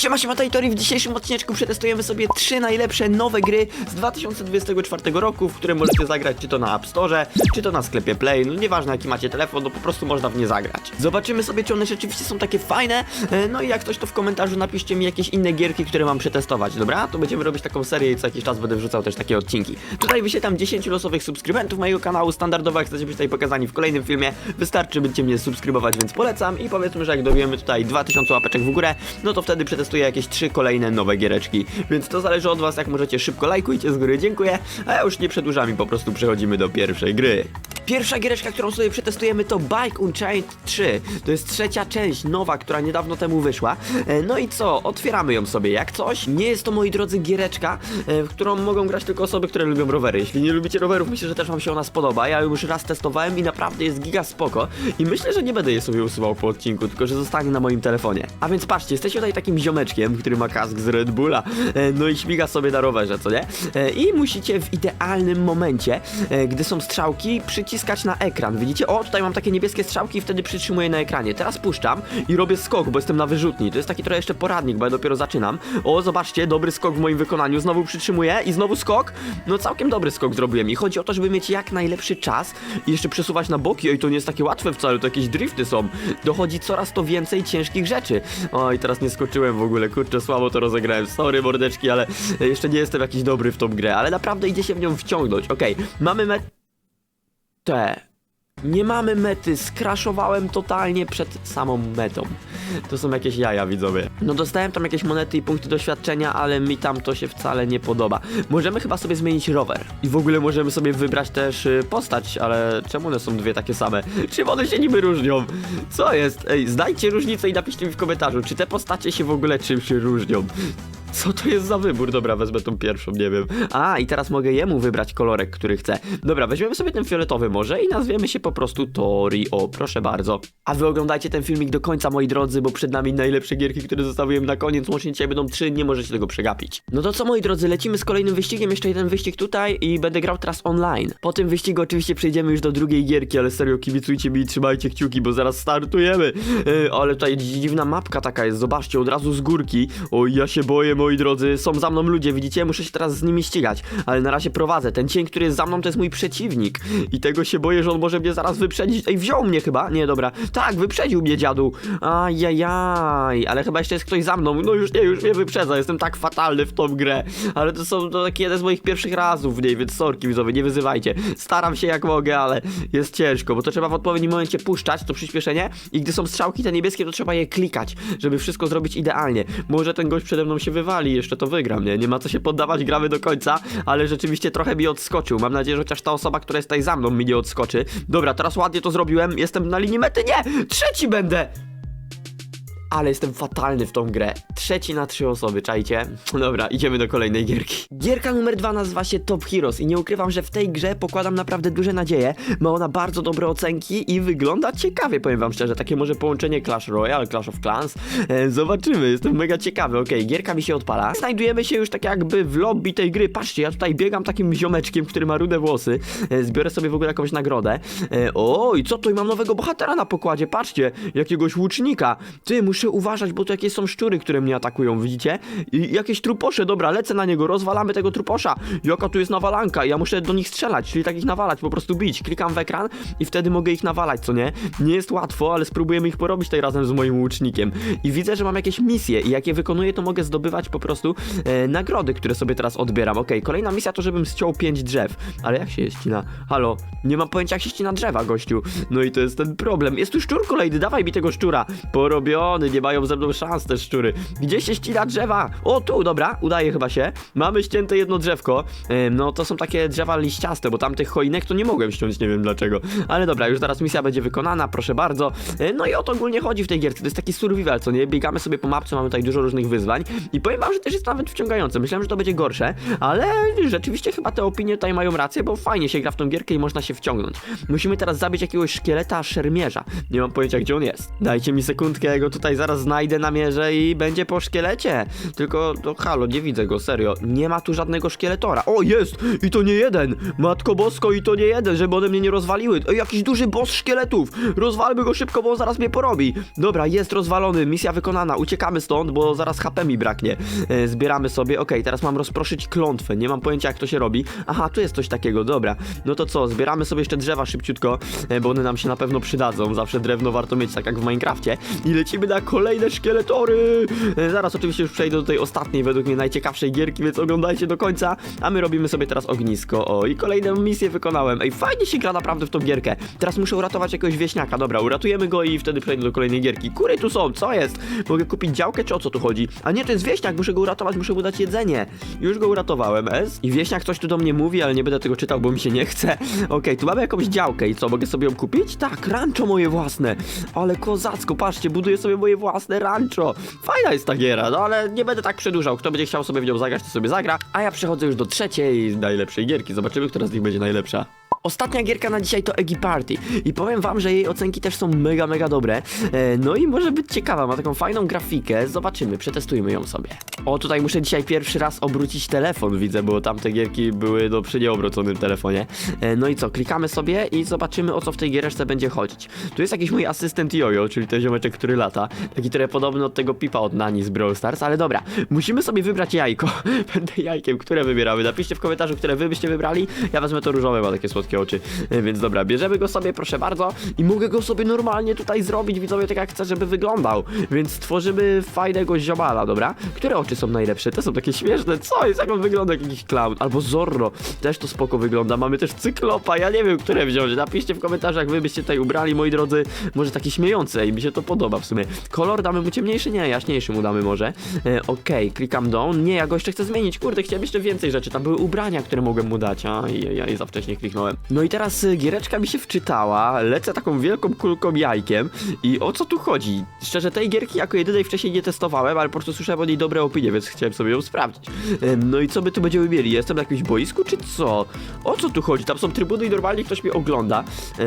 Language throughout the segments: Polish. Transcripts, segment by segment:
Siema, siema, Tajtori. W dzisiejszym odcineczku przetestujemy sobie trzy najlepsze nowe gry z 2024 roku, w które możecie zagrać czy to na App Store, czy to na sklepie Play, no nieważne jaki macie telefon, no po prostu można w nie zagrać. Zobaczymy sobie, czy one rzeczywiście są takie fajne, e, no i jak coś to w komentarzu napiszcie mi jakieś inne gierki, które mam przetestować, dobra? To będziemy robić taką serię i co jakiś czas będę wrzucał też takie odcinki. Tutaj wyświetlam 10 losowych subskrybentów mojego kanału, standardowo jak chcecie być tutaj pokazani w kolejnym filmie, wystarczy będziecie mnie subskrybować, więc polecam i powiedzmy, że jak dobijemy tutaj 2000 łapeczek w górę, no to wtedy przetestuję jakieś trzy kolejne nowe giereczki. Więc to zależy od was, jak możecie szybko lajkujcie z góry, dziękuję. A ja już nie przedłużam i po prostu przechodzimy do pierwszej gry. Pierwsza giereczka, którą sobie przetestujemy to Bike Unchained 3. To jest trzecia część, nowa, która niedawno temu wyszła. E, No i co, otwieramy ją sobie jak coś. Nie jest to, moi drodzy, giereczka, e, w którą mogą grać tylko osoby, które lubią rowery. Jeśli nie lubicie rowerów, myślę, że też wam się ona spodoba. Ja już raz testowałem i naprawdę jest giga spoko. I myślę, że nie będę jej sobie usuwał po odcinku, tylko że zostanie na moim telefonie. A więc patrzcie, jesteście tutaj takim ziomeczkiem, który ma kask z Red Bulla, e, no i śmiga sobie na rowerze, co nie? I musicie w idealnym momencie, gdy są strzałki, przyciskać na ekran. Widzicie? O, tutaj mam takie niebieskie strzałki i wtedy przytrzymuję na ekranie. Teraz puszczam i robię skok, bo jestem na wyrzutni. To jest taki trochę jeszcze poradnik, bo ja dopiero zaczynam. O, zobaczcie, dobry skok w moim wykonaniu. Znowu przytrzymuję i znowu skok. No całkiem dobry skok zrobiłem i chodzi o to, żeby mieć jak najlepszy czas i jeszcze przesuwać na boki. Oj, to nie jest takie łatwe wcale, to jakieś drifty są. Dochodzi coraz to więcej ciężkich rzeczy. Oj, teraz nie skoczyłem w ogóle, kurczę, słabo to rozegrałem. Sorry, mordeczki, ale jeszcze nie jestem jakiś dobry w tą grę, ale naprawdę idzie się w nią wciągnąć. Okej, mamy met... Nie mamy mety, skraszowałem totalnie przed samą metą. To są jakieś jaja, widzowie. No dostałem tam jakieś monety i punkty doświadczenia, ale mi tam to się wcale nie podoba. Możemy chyba sobie zmienić rower. I w ogóle możemy sobie wybrać też y, postać, ale czemu one są dwie takie same? Czym one się niby różnią? Co jest? Ej, znajdźcie różnicę i napiszcie mi w komentarzu, czy te postacie się w ogóle czym się różnią. Co to jest za wybór? Dobra, wezmę tą pierwszą, nie wiem. A, i teraz mogę jemu wybrać kolorek, który chcę. Dobra, weźmiemy sobie ten fioletowy może i nazwiemy się po prostu Tori. O, proszę bardzo. A wy oglądajcie ten filmik do końca, moi drodzy, bo przed nami najlepsze gierki, które zostawiłem na koniec. Łącznie dzisiaj będą trzy, nie możecie tego przegapić. No to co, moi drodzy, lecimy z kolejnym wyścigiem. Jeszcze jeden wyścig tutaj i będę grał teraz online. Po tym wyścigu oczywiście przejdziemy już do drugiej gierki, ale serio, kibicujcie mi i trzymajcie kciuki, bo zaraz startujemy. Yy, ale tutaj dziwna mapka taka jest, zobaczcie, od razu z górki. O, ja się boję, moi drodzy, są za mną ludzie, widzicie? Muszę się teraz z nimi ścigać, ale na razie prowadzę. Ten cień, który jest za mną, to jest mój przeciwnik. I tego się boję, że on może mnie zaraz wyprzedzić. Ej, wziął mnie chyba? Nie, dobra. Tak, wyprzedził mnie dziadu. Ajajaj, ale chyba jeszcze jest ktoś za mną. No już nie, już mnie wyprzedza. Jestem tak fatalny w tą grę. Ale to są to taki jeden z moich pierwszych razów w niej, więc sorki widzowie, nie wyzywajcie. Staram się jak mogę, ale jest ciężko, bo to trzeba w odpowiednim momencie puszczać, to przyspieszenie i gdy są strzałki te niebieskie, to trzeba je klikać, żeby wszystko zrobić idealnie. Może ten gość przede mną się wywali, jeszcze to wygram, nie? Nie ma co się poddawać, gramy do końca, ale rzeczywiście trochę mi odskoczył. Mam nadzieję, że chociaż ta osoba, która jest tutaj za mną mi nie odskoczy. Dobra, teraz ładnie to zrobiłem, jestem na linii mety, nie! Trzeci będę! Ale jestem fatalny w tą grę. Trzeci na trzy osoby, czajcie? Dobra, idziemy do kolejnej gierki. Gierka numer dwa nazywa się Top Heroes i nie ukrywam, że w tej grze pokładam naprawdę duże nadzieje. Ma ona bardzo dobre ocenki i wygląda ciekawie, powiem wam szczerze. Takie może połączenie Clash Royale, Clash of Clans. E, zobaczymy, jestem mega ciekawy. Okej, gierka mi się odpala. Znajdujemy się już tak jakby w lobby tej gry. Patrzcie, ja tutaj biegam takim ziomeczkiem, który ma rude włosy. E, zbiorę sobie w ogóle jakąś nagrodę. E, o, i co tu? I mam nowego bohatera na pokładzie. Patrzcie, jakiegoś łucznika. Ty, muszę uważać, bo tu jakieś są szczury, które mnie atakują, widzicie? I jakieś truposze, dobra, lecę na niego, rozwalamy tego truposza. Jaka tu jest nawalanka? Ja muszę do nich strzelać, czyli takich nawalać, po prostu bić. Klikam w ekran i wtedy mogę ich nawalać, co nie? Nie jest łatwo, ale spróbujemy ich porobić tutaj razem z moim łucznikiem. I widzę, że mam jakieś misje i jak je wykonuję, to mogę zdobywać po prostu e, nagrody, które sobie teraz odbieram. Okej, kolejna misja to, żebym ściął pięć drzew. Ale jak się ścina? Halo, nie mam pojęcia, jak się ścina drzewa, gościu. No i to jest ten problem. Jest tu szczur kolejny, dawaj mi tego szczura. Porobiony, nie mają ze mną szans te szczury. Gdzie się ścina drzewa? O, tu, dobra, udaje chyba się. Mamy ścięte jedno drzewko. No to są takie drzewa liściaste, bo tamtych choinek to nie mogłem ściąć, nie wiem dlaczego. Ale dobra, już zaraz misja będzie wykonana, proszę bardzo. Yy, no i o to ogólnie chodzi w tej gierce. To jest taki survival, co nie? Biegamy sobie po mapce, mamy tutaj dużo różnych wyzwań. I powiem wam, że też jest nawet wciągające. Myślałem, że to będzie gorsze, ale rzeczywiście chyba te opinie tutaj mają rację, bo fajnie się gra w tą gierkę i można się wciągnąć. Musimy teraz zabić jakiegoś szkieleta szermierza. Nie mam pojęcia, gdzie on jest. Dajcie mi sekundkę, go tutaj zaraz znajdę na mierze i będzie po szkielecie. Tylko, to halo, nie widzę go, serio. Nie ma tu żadnego szkieletora. O, jest! I to nie jeden! Matko Bosko, i to nie jeden, żeby one mnie nie rozwaliły. Ej, jakiś duży boss szkieletów! Rozwalmy go szybko, bo on zaraz mnie porobi. Dobra, jest rozwalony, misja wykonana. Uciekamy stąd, bo zaraz HP mi braknie. E, zbieramy sobie. Okej, teraz mam rozproszyć klątwę. Nie mam pojęcia, jak to się robi. Aha, tu jest coś takiego, dobra. No to co, zbieramy sobie jeszcze drzewa szybciutko, e, bo one nam się na pewno przydadzą. Zawsze drewno warto mieć, tak jak w Minecrafcie. I lecimy na kolejne szkieletory. E, zaraz oczywiście już przejdę do tej ostatniej, według mnie najciekawszej gierki, więc oglądajcie do końca. A my robimy sobie teraz ognisko. O, i kolejną misję wykonałem. Ej, fajnie się gra naprawdę w tą gierkę. Teraz muszę uratować jakiegoś wieśniaka. Dobra, uratujemy go i wtedy przejdę do kolejnej gierki. Kury tu są, co jest? Mogę kupić działkę, czy o co tu chodzi? A nie, to jest wieśniak, muszę go uratować, muszę mu dać jedzenie. Już go uratowałem, S. I wieśniak coś tu do mnie mówi, ale nie będę tego czytał, bo mi się nie chce. Okej, tu mamy jakąś działkę i co, mogę sobie ją kupić? Tak, rancho moje własne. Ale kozacko, patrzcie, buduję sobie moje własne rancho. Fajna jest ta giera, no ale nie będę tak przedłużał. Kto będzie chciał sobie w nią zagrać, to sobie zagra. A ja przechodzę już do trzeciej najlepszej gierki. Zobaczymy, która z nich będzie najlepsza. Ostatnia gierka na dzisiaj to Eggy Party i powiem wam, że jej ocenki też są mega, mega dobre. E, no i może być ciekawa, ma taką fajną grafikę. Zobaczymy, przetestujmy ją sobie. O, tutaj muszę dzisiaj pierwszy raz obrócić telefon, widzę, bo tamte gierki były no, przy nieobróconym telefonie. E, no i co, klikamy sobie i zobaczymy o co w tej giereczce będzie chodzić. Tu jest jakiś mój asystent Jojo, czyli ten ziomeczek, który lata. Taki trochę podobny od tego pipa od Nani z Brawl Stars, ale dobra, musimy sobie wybrać jajko. Będę jajkiem, które wybieramy. Napiszcie w komentarzu, które wy byście wybrali. Ja wezmę to różowe, ma takie słodkie oczy. Więc dobra, bierzemy go sobie, proszę bardzo. I mogę go sobie normalnie tutaj zrobić, widzowie, tak jak chcę, żeby wyglądał. Więc stworzymy fajnego ziomala, dobra? Które oczy są najlepsze? Te są takie śmieszne. Co jest? Jak on wygląda jak jakiś clown? Albo Zorro. Też to spoko wygląda. Mamy też Cyklopa. Ja nie wiem, które wziąć. Napiszcie w komentarzach, wy byście tutaj ubrali, moi drodzy. Może taki śmiejący i mi się to podoba w sumie. Kolor damy mu ciemniejszy? Nie, jaśniejszy mu damy może. E, Okej, klikam down. Nie, ja go jeszcze chcę zmienić. Kurde, chciałem jeszcze więcej rzeczy. Tam były ubrania, które mogłem mu dać. A, i ja je za wcześnie kliknąłem. No i teraz y, giereczka mi się wczytała. Lecę taką wielką kulką jajkiem. I o co tu chodzi? Szczerze, tej gierki jako jedynej wcześniej nie testowałem, ale po prostu słyszałem o niej dobre opinie, więc chciałem sobie ją sprawdzić. No i co my tu będziemy mieli? Jestem na jakimś boisku, czy co? O co tu chodzi? Tam są trybuny i normalnie ktoś mnie ogląda. Eee,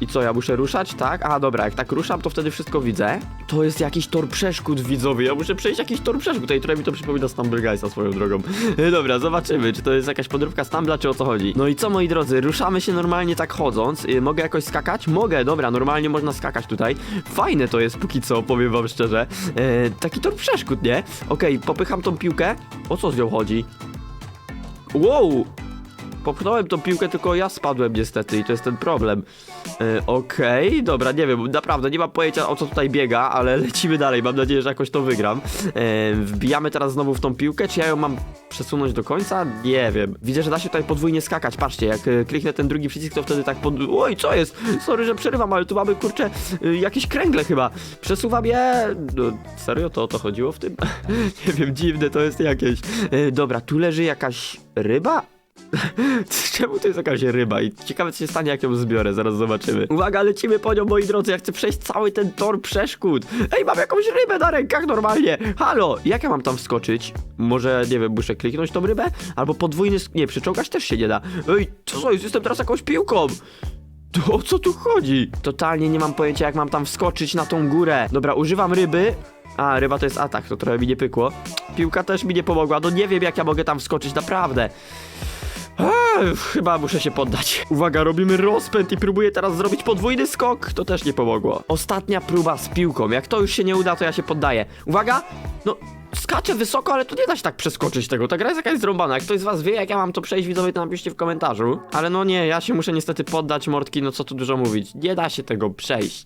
I co, ja muszę ruszać, tak? A dobra, jak tak ruszam, to wtedy wszystko widzę. To jest jakiś tor przeszkód, widzowie. Ja muszę przejść jakiś tor przeszkód. Tutaj trochę mi to przypomina Stumble Guysa swoją drogą. E, dobra, zobaczymy, czy to jest jakaś podróbka Stumbla, czy o co chodzi. No i co, moi drodzy, ruszamy się normalnie tak chodząc. E, mogę jakoś skakać? Mogę, dobra, normalnie można skakać tutaj. Fajne to jest póki co, powiem wam szczerze. E, taki tor przeszkód, nie? Okej, popycham tą piłkę. O co z nią chodzi? Wow! Popchnąłem tą piłkę, tylko ja spadłem niestety i to jest ten problem. E, Okej, dobra, nie wiem, naprawdę nie mam pojęcia o co tutaj biega, ale lecimy dalej, mam nadzieję, że jakoś to wygram. E, wbijamy teraz znowu w tą piłkę, czy ja ją mam przesunąć do końca? Nie wiem. Widzę, że da się tutaj podwójnie skakać, patrzcie, jak e, kliknę ten drugi przycisk, to wtedy tak pod... Oj, co jest? Sorry, że przerywam, ale tu mamy, kurczę, jakieś kręgle chyba. Przesuwam je... No, serio, to o to chodziło w tym? nie wiem, dziwne to jest jakieś. Dobra, tu leży jakaś ryba? Czemu to jest jakaś ryba? I ciekawe, co się stanie, jak ją zbiorę, zaraz zobaczymy. Uwaga, lecimy po nią, moi drodzy, ja chcę przejść cały ten tor przeszkód. Ej, mam jakąś rybę na rękach normalnie. Halo, jak ja mam tam wskoczyć? Może, nie wiem, muszę kliknąć tą rybę? Albo podwójny... Nie, przyczołgać też się nie da. Ej, co jest? Jestem teraz jakąś piłką. To o co tu chodzi? Totalnie nie mam pojęcia, jak mam tam wskoczyć na tą górę. Dobra, używam ryby. A, ryba to jest atak, to trochę mi nie pykło. Piłka też mi nie pomogła, no nie wiem, jak ja mogę tam wskoczyć, naprawdę. Chyba muszę się poddać. Uwaga, robimy rozpęd i próbuję teraz zrobić podwójny skok. To też nie pomogło. Ostatnia próba z piłką. Jak to już się nie uda, to ja się poddaję. Uwaga! No, skaczę wysoko, ale to nie da się tak przeskoczyć tego. Ta gra jest jakaś zrąbana. Jak ktoś z was wie, jak ja mam to przejść, widzowie, to napiszcie w komentarzu. Ale no nie, ja się muszę niestety poddać, mordki, no co tu dużo mówić. Nie da się tego przejść.